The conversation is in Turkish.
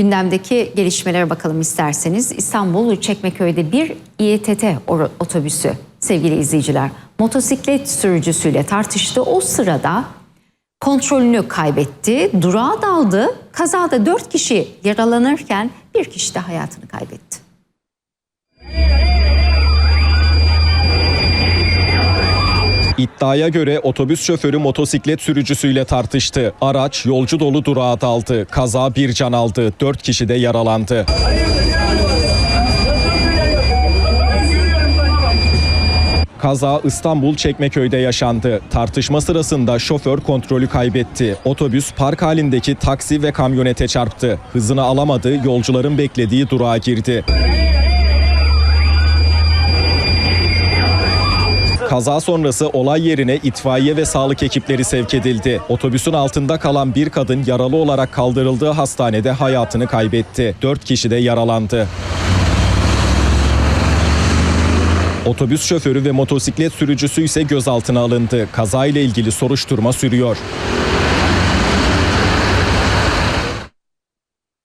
Gündemdeki gelişmelere bakalım isterseniz. İstanbul Çekmeköy'de bir İETT otobüsü sevgili izleyiciler motosiklet sürücüsüyle tartıştı. O sırada kontrolünü kaybetti, durağa daldı. Kazada 4 kişi yaralanırken bir kişi de hayatını kaybetti. İddiaya göre otobüs şoförü motosiklet sürücüsüyle tartıştı. Araç yolcu dolu durağa daldı. Kaza bir can aldı. Dört kişi de yaralandı. Kaza İstanbul Çekmeköy'de yaşandı. Tartışma sırasında şoför kontrolü kaybetti. Otobüs park halindeki taksi ve kamyonete çarptı. Hızını alamadı, yolcuların beklediği durağa girdi. Kaza sonrası olay yerine itfaiye ve sağlık ekipleri sevk edildi. Otobüsün altında kalan bir kadın yaralı olarak kaldırıldığı hastanede hayatını kaybetti. Dört kişi de yaralandı. Otobüs şoförü ve motosiklet sürücüsü ise gözaltına alındı. Kazayla ilgili soruşturma sürüyor.